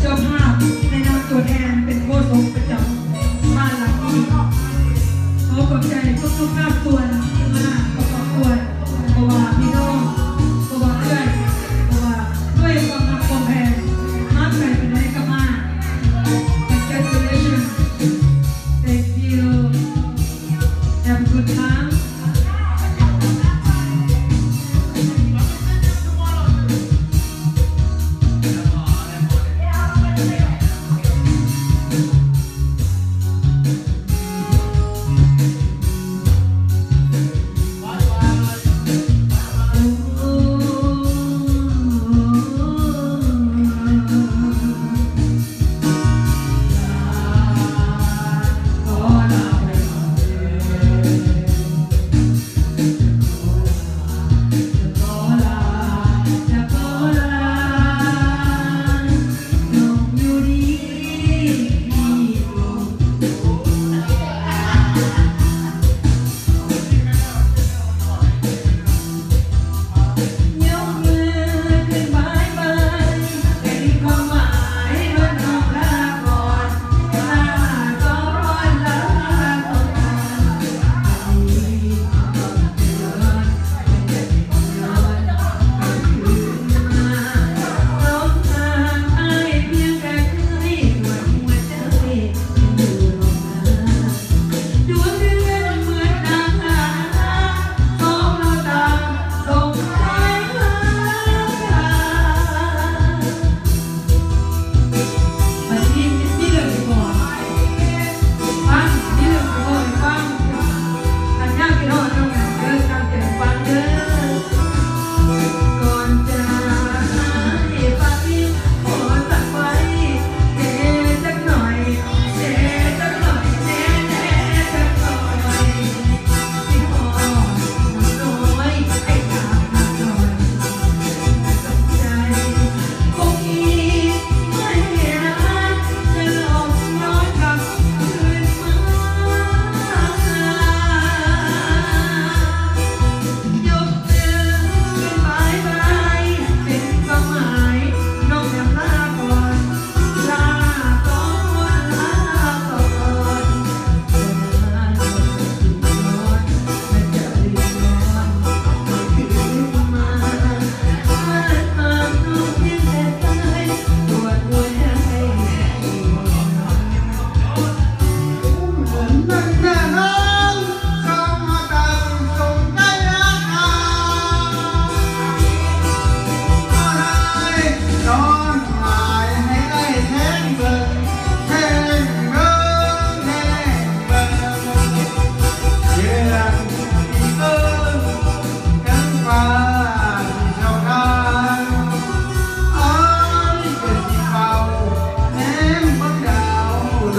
เจ้ภาพในนามตัวแทนเป็นโค้ชประจำบ้านหลังนี้ขอขอใจทุกๆภาคส่วนมากขอขอบคุณเพว่าพี่น้องเว่าเพื่อว่าด้วยความรักความแพงมากไปเป็นไรก็มาก Congratulations Thank you Have a good time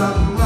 sun